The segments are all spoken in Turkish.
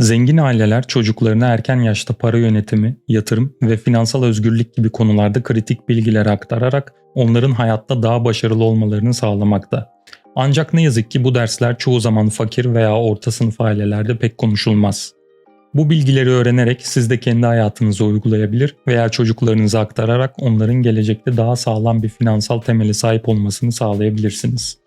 Zengin aileler çocuklarına erken yaşta para yönetimi, yatırım ve finansal özgürlük gibi konularda kritik bilgileri aktararak onların hayatta daha başarılı olmalarını sağlamakta. Ancak ne yazık ki bu dersler çoğu zaman fakir veya orta sınıf ailelerde pek konuşulmaz. Bu bilgileri öğrenerek siz de kendi hayatınıza uygulayabilir veya çocuklarınıza aktararak onların gelecekte daha sağlam bir finansal temeli sahip olmasını sağlayabilirsiniz.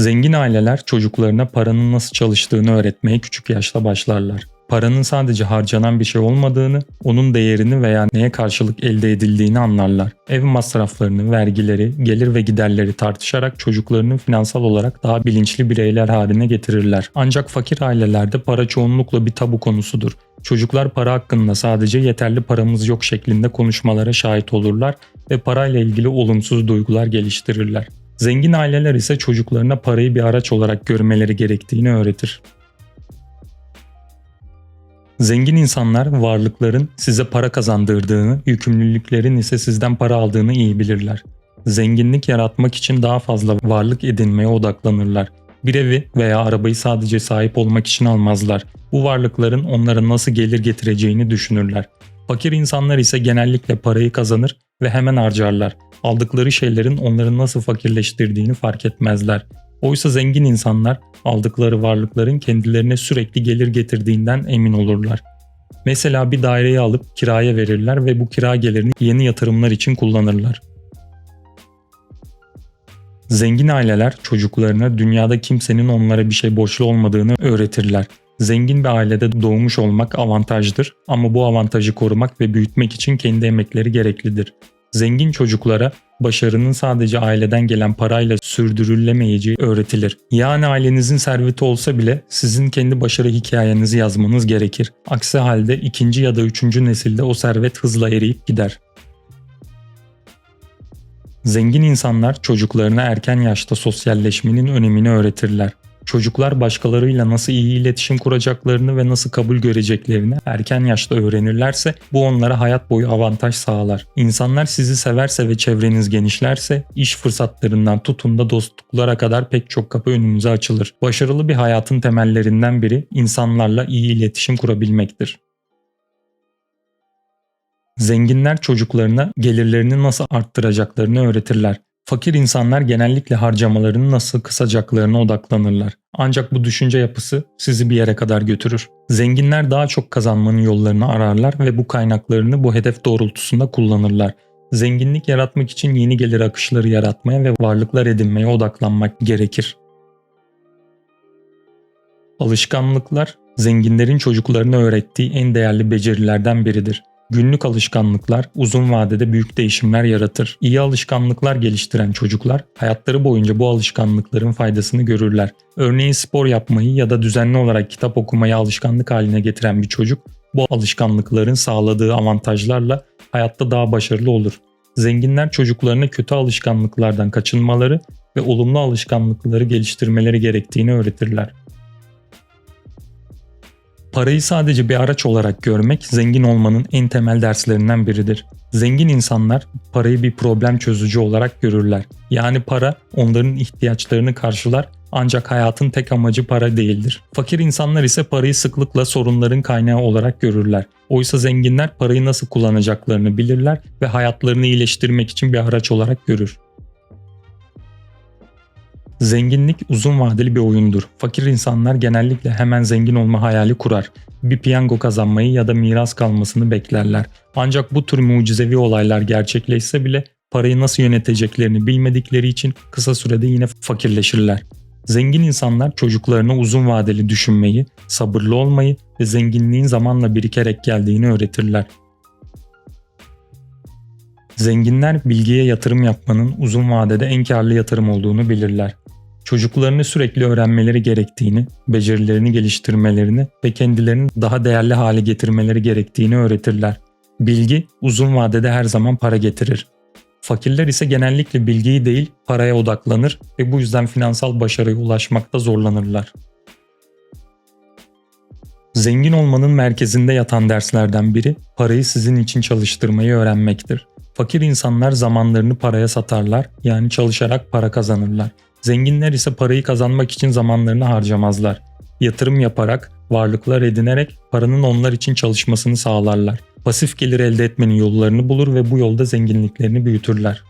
Zengin aileler çocuklarına paranın nasıl çalıştığını öğretmeye küçük yaşta başlarlar. Paranın sadece harcanan bir şey olmadığını, onun değerini veya neye karşılık elde edildiğini anlarlar. Ev masraflarını, vergileri, gelir ve giderleri tartışarak çocuklarını finansal olarak daha bilinçli bireyler haline getirirler. Ancak fakir ailelerde para çoğunlukla bir tabu konusudur. Çocuklar para hakkında sadece yeterli paramız yok şeklinde konuşmalara şahit olurlar ve parayla ilgili olumsuz duygular geliştirirler. Zengin aileler ise çocuklarına parayı bir araç olarak görmeleri gerektiğini öğretir. Zengin insanlar varlıkların size para kazandırdığını, yükümlülüklerin ise sizden para aldığını iyi bilirler. Zenginlik yaratmak için daha fazla varlık edinmeye odaklanırlar. Bir evi veya arabayı sadece sahip olmak için almazlar. Bu varlıkların onlara nasıl gelir getireceğini düşünürler. Fakir insanlar ise genellikle parayı kazanır ve hemen harcarlar. Aldıkları şeylerin onları nasıl fakirleştirdiğini fark etmezler. Oysa zengin insanlar aldıkları varlıkların kendilerine sürekli gelir getirdiğinden emin olurlar. Mesela bir daireyi alıp kiraya verirler ve bu kira gelirini yeni yatırımlar için kullanırlar. Zengin aileler çocuklarına dünyada kimsenin onlara bir şey borçlu olmadığını öğretirler. Zengin bir ailede doğmuş olmak avantajdır ama bu avantajı korumak ve büyütmek için kendi emekleri gereklidir. Zengin çocuklara başarının sadece aileden gelen parayla sürdürülemeyeceği öğretilir. Yani ailenizin serveti olsa bile sizin kendi başarı hikayenizi yazmanız gerekir. Aksi halde ikinci ya da üçüncü nesilde o servet hızla eriyip gider. Zengin insanlar çocuklarına erken yaşta sosyalleşmenin önemini öğretirler. Çocuklar başkalarıyla nasıl iyi iletişim kuracaklarını ve nasıl kabul göreceklerini erken yaşta öğrenirlerse bu onlara hayat boyu avantaj sağlar. İnsanlar sizi severse ve çevreniz genişlerse iş fırsatlarından tutun da dostluklara kadar pek çok kapı önünüze açılır. Başarılı bir hayatın temellerinden biri insanlarla iyi iletişim kurabilmektir. Zenginler çocuklarına gelirlerini nasıl arttıracaklarını öğretirler. Fakir insanlar genellikle harcamalarını nasıl kısacaklarına odaklanırlar. Ancak bu düşünce yapısı sizi bir yere kadar götürür. Zenginler daha çok kazanmanın yollarını ararlar ve bu kaynaklarını bu hedef doğrultusunda kullanırlar. Zenginlik yaratmak için yeni gelir akışları yaratmaya ve varlıklar edinmeye odaklanmak gerekir. Alışkanlıklar zenginlerin çocuklarına öğrettiği en değerli becerilerden biridir. Günlük alışkanlıklar uzun vadede büyük değişimler yaratır. İyi alışkanlıklar geliştiren çocuklar hayatları boyunca bu alışkanlıkların faydasını görürler. Örneğin spor yapmayı ya da düzenli olarak kitap okumayı alışkanlık haline getiren bir çocuk bu alışkanlıkların sağladığı avantajlarla hayatta daha başarılı olur. Zenginler çocuklarına kötü alışkanlıklardan kaçınmaları ve olumlu alışkanlıkları geliştirmeleri gerektiğini öğretirler. Parayı sadece bir araç olarak görmek zengin olmanın en temel derslerinden biridir. Zengin insanlar parayı bir problem çözücü olarak görürler. Yani para onların ihtiyaçlarını karşılar ancak hayatın tek amacı para değildir. Fakir insanlar ise parayı sıklıkla sorunların kaynağı olarak görürler. Oysa zenginler parayı nasıl kullanacaklarını bilirler ve hayatlarını iyileştirmek için bir araç olarak görür. Zenginlik uzun vadeli bir oyundur. Fakir insanlar genellikle hemen zengin olma hayali kurar. Bir piyango kazanmayı ya da miras kalmasını beklerler. Ancak bu tür mucizevi olaylar gerçekleşse bile parayı nasıl yöneteceklerini bilmedikleri için kısa sürede yine fakirleşirler. Zengin insanlar çocuklarına uzun vadeli düşünmeyi, sabırlı olmayı ve zenginliğin zamanla birikerek geldiğini öğretirler. Zenginler bilgiye yatırım yapmanın uzun vadede en karlı yatırım olduğunu bilirler çocuklarını sürekli öğrenmeleri gerektiğini, becerilerini geliştirmelerini ve kendilerini daha değerli hale getirmeleri gerektiğini öğretirler. Bilgi uzun vadede her zaman para getirir. Fakirler ise genellikle bilgiyi değil paraya odaklanır ve bu yüzden finansal başarıya ulaşmakta zorlanırlar. Zengin olmanın merkezinde yatan derslerden biri parayı sizin için çalıştırmayı öğrenmektir. Fakir insanlar zamanlarını paraya satarlar yani çalışarak para kazanırlar. Zenginler ise parayı kazanmak için zamanlarını harcamazlar. yatırım yaparak, varlıklar edinerek paranın onlar için çalışmasını sağlarlar. Pasif gelir elde etmenin yollarını bulur ve bu yolda zenginliklerini büyütürler.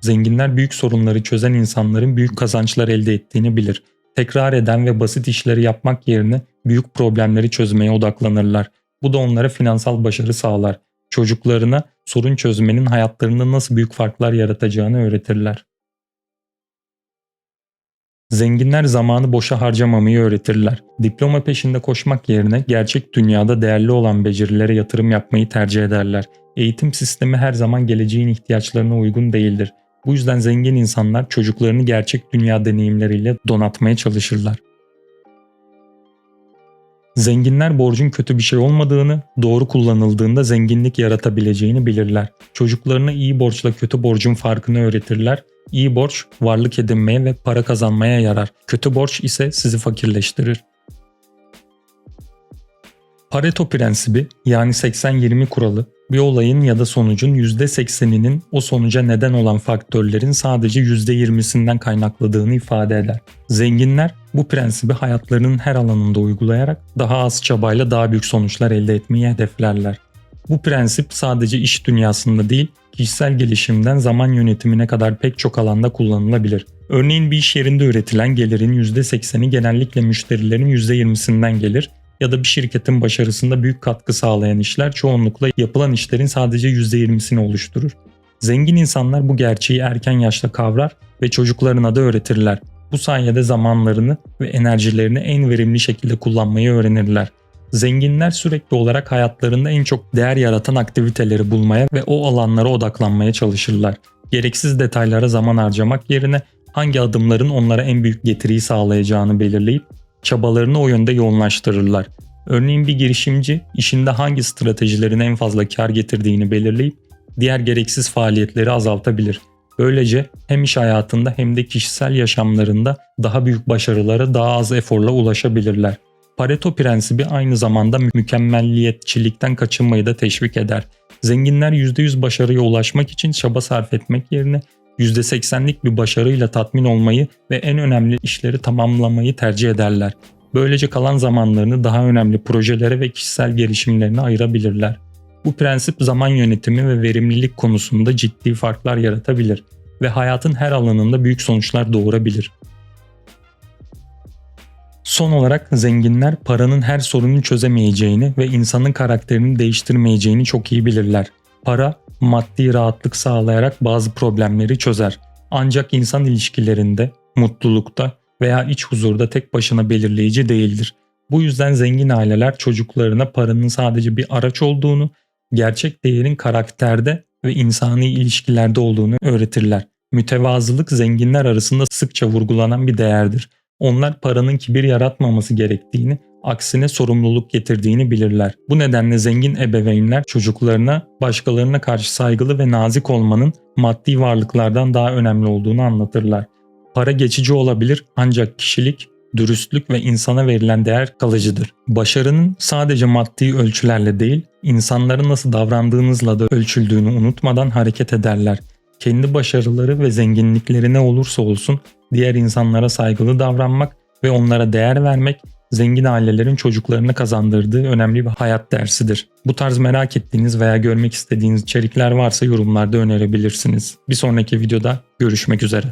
Zenginler büyük sorunları çözen insanların büyük kazançlar elde ettiğini bilir. Tekrar eden ve basit işleri yapmak yerine büyük problemleri çözmeye odaklanırlar. Bu da onlara finansal başarı sağlar. Çocuklarına sorun çözmenin hayatlarında nasıl büyük farklar yaratacağını öğretirler. Zenginler zamanı boşa harcamamayı öğretirler. Diploma peşinde koşmak yerine gerçek dünyada değerli olan becerilere yatırım yapmayı tercih ederler. Eğitim sistemi her zaman geleceğin ihtiyaçlarına uygun değildir. Bu yüzden zengin insanlar çocuklarını gerçek dünya deneyimleriyle donatmaya çalışırlar. Zenginler borcun kötü bir şey olmadığını, doğru kullanıldığında zenginlik yaratabileceğini bilirler. Çocuklarına iyi borçla kötü borcun farkını öğretirler. İyi borç varlık edinmeye ve para kazanmaya yarar. Kötü borç ise sizi fakirleştirir. Pareto prensibi yani 80-20 kuralı bir olayın ya da sonucun %80'inin o sonuca neden olan faktörlerin sadece %20'sinden kaynakladığını ifade eder. Zenginler bu prensibi hayatlarının her alanında uygulayarak daha az çabayla daha büyük sonuçlar elde etmeyi hedeflerler. Bu prensip sadece iş dünyasında değil, kişisel gelişimden zaman yönetimine kadar pek çok alanda kullanılabilir. Örneğin bir iş yerinde üretilen gelirin %80'i genellikle müşterilerin %20'sinden gelir ya da bir şirketin başarısında büyük katkı sağlayan işler çoğunlukla yapılan işlerin sadece %20'sini oluşturur. Zengin insanlar bu gerçeği erken yaşta kavrar ve çocuklarına da öğretirler. Bu sayede zamanlarını ve enerjilerini en verimli şekilde kullanmayı öğrenirler. Zenginler sürekli olarak hayatlarında en çok değer yaratan aktiviteleri bulmaya ve o alanlara odaklanmaya çalışırlar. Gereksiz detaylara zaman harcamak yerine hangi adımların onlara en büyük getiriyi sağlayacağını belirleyip çabalarını o yönde yoğunlaştırırlar. Örneğin bir girişimci işinde hangi stratejilerin en fazla kar getirdiğini belirleyip diğer gereksiz faaliyetleri azaltabilir. Böylece hem iş hayatında hem de kişisel yaşamlarında daha büyük başarılara daha az eforla ulaşabilirler. Pareto prensibi aynı zamanda mükemmelliyetçilikten kaçınmayı da teşvik eder. Zenginler %100 başarıya ulaşmak için çaba sarf etmek yerine %80'lik bir başarıyla tatmin olmayı ve en önemli işleri tamamlamayı tercih ederler. Böylece kalan zamanlarını daha önemli projelere ve kişisel gelişimlerine ayırabilirler. Bu prensip zaman yönetimi ve verimlilik konusunda ciddi farklar yaratabilir ve hayatın her alanında büyük sonuçlar doğurabilir. Son olarak zenginler paranın her sorunu çözemeyeceğini ve insanın karakterini değiştirmeyeceğini çok iyi bilirler. Para maddi rahatlık sağlayarak bazı problemleri çözer. Ancak insan ilişkilerinde, mutlulukta veya iç huzurda tek başına belirleyici değildir. Bu yüzden zengin aileler çocuklarına paranın sadece bir araç olduğunu, gerçek değerin karakterde ve insani ilişkilerde olduğunu öğretirler. Mütevazılık zenginler arasında sıkça vurgulanan bir değerdir. Onlar paranın kibir yaratmaması gerektiğini aksine sorumluluk getirdiğini bilirler. Bu nedenle zengin ebeveynler çocuklarına başkalarına karşı saygılı ve nazik olmanın maddi varlıklardan daha önemli olduğunu anlatırlar. Para geçici olabilir ancak kişilik, dürüstlük ve insana verilen değer kalıcıdır. Başarının sadece maddi ölçülerle değil, insanların nasıl davrandığınızla da ölçüldüğünü unutmadan hareket ederler. Kendi başarıları ve zenginlikleri ne olursa olsun diğer insanlara saygılı davranmak ve onlara değer vermek zengin ailelerin çocuklarını kazandırdığı önemli bir hayat dersidir. Bu tarz merak ettiğiniz veya görmek istediğiniz içerikler varsa yorumlarda önerebilirsiniz. Bir sonraki videoda görüşmek üzere.